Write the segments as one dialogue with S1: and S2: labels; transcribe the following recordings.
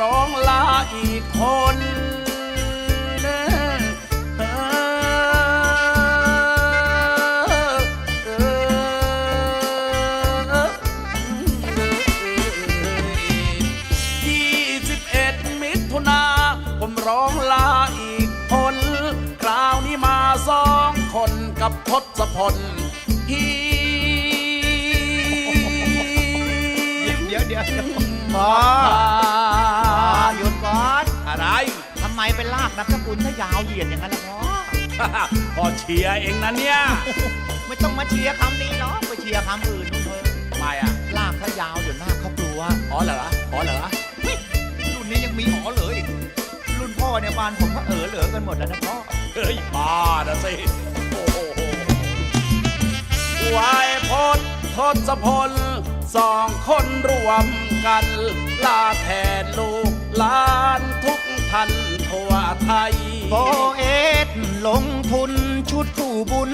S1: ร้องลาอีกคนเออเอยี่สิบเอ็ดมิถุนาผมร้องลาอีกคนคราวนี้มาสองคนกับทศพลฮี
S2: ดี๋ยวพอหยุดก่อน
S1: อะไร
S2: ทำไมเป็นลากนามสกุลถ้ายาวเหยียดอย่างนั้นล่ะพ่อ
S1: พอเชียร์เองนะเนี่ย
S2: ไม่ต้องมาเชียร์คำนี้เนาะไปเชียร์คำอื่นนู่นเถอะ
S1: ไม่อะ
S2: ลากถ้ายาวเดี๋ยวหน้าเขากลัว
S1: อ๋อเหรออ๋อเหรอ
S2: เฮ้ยรุ่นนี้ยังมีหอเหลืออีก รุ่นพ่อเนี่ยบ้านผมก็เออเหลือกันหมดแล้วนะพ่อ
S1: เฮ้ยบ้านะสิโอ้โหวายพจน์ทศพลสองคนรวม กัน ลาแทนลูกหลานทุกท่านทั่วไทย
S2: โบเอสลงทุนชุดคู่บุญ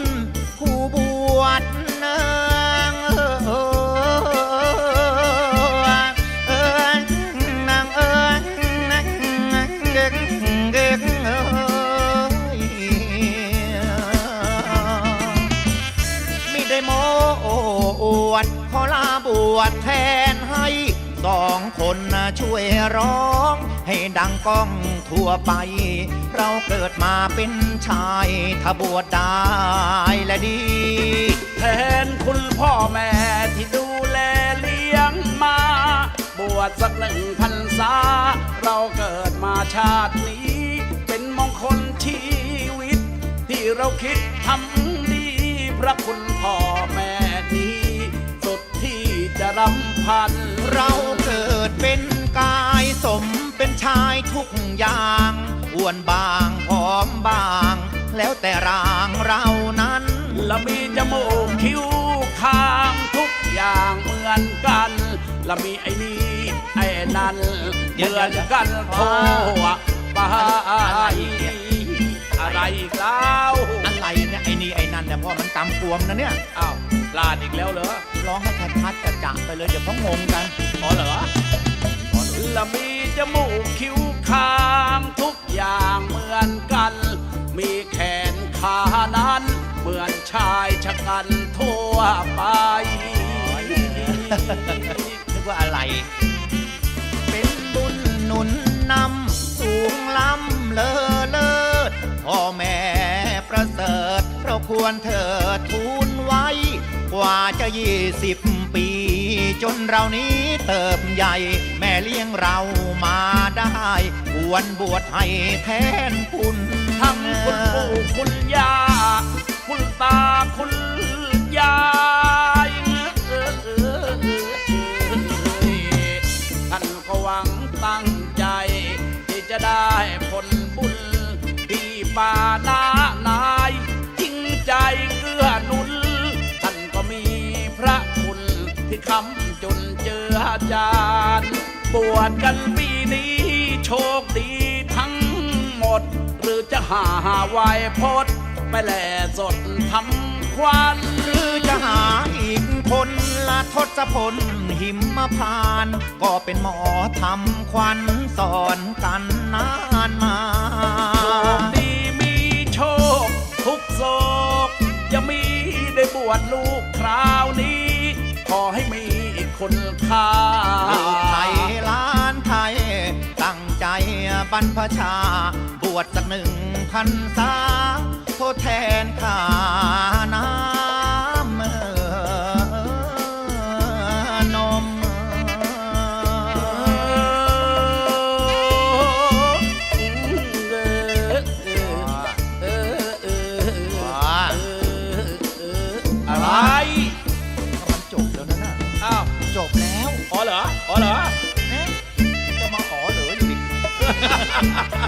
S2: คู่บวชนางเออเออเออนางเออนางเก่งเก่งเอยไม่ได้โมอวดขอลาบวชแทนให้ สองคนช่วยร้อง ให้ดังก้องทั่วไป เราเกิดมาเป็นชายถ้าบวชได้และดี
S1: แทนคุณพ่อแม่ที่ดูแลเลี้ยงมา บวชสักหนึ่งพรรษา เราเกิดมาชาตินี้ เป็นมงคลชีวิต ที่เราคิดทำดี พระคุณพ่อแม่นี้ สุดที่จะรำพัน
S2: ชายทุกอย่างอ้วนบางผอมบาง แล้วแต่ร่างเรานั้น
S1: และมีจมูกคิ้วคางทุกอย่างเหมือนกันและมีไอ้นี่ไอ้นั่นเหมือนกันทั่วไปอะไรอีกแล้ว
S2: อะไรเนี่ยไอ้นี่ไอ้นั่นเนี่ยพ่อมันตำกวมนะเนี่ย
S1: อ้าวลาดอีกแล้วเหรอ
S2: ร้องให้ชัดๆกระจ่างไปเลยเดี๋ยวเขางงกัน
S1: อ๋อเหรอ และมีจมูกคิ้วคางทุกอย่างเหมือนกัน มีแขนขานั้น เหมือนชายชะกันทั่วไป
S2: นึกว่าอะไร เป็นบุญหนุนนำสูงล้ำเลอเลิศพ่อแม่ประเสริฐเราควรเถิดทูลไว้ กว่าจะยี่สิบปี จนเรานี้เติบใหญ่ แม่เลี้ยงเรามาได้ควรบวชให้แทนคุณ
S1: ทั้งคุณปู่คุณย่าคุณตาคุณยาย บวชกันปีนี้ โชคดีทั้งหมด หรือจะหาไหวพดไปแหล่สดทำควัน
S2: หรือจะหาอีกคนละทศพลหิมพาน ก็เป็นหมอทำควันสอนกันนานมา
S1: โชคดีมีโชค ทุกโศกจะมีได้บวชลูกคราวนี้ ขอให้มี คนค่า
S2: ลูกไทยล้านไทย ตั้งใจบรรพชา บวชสักหนึ่งพันษาทดแทนข้านา ha ha ha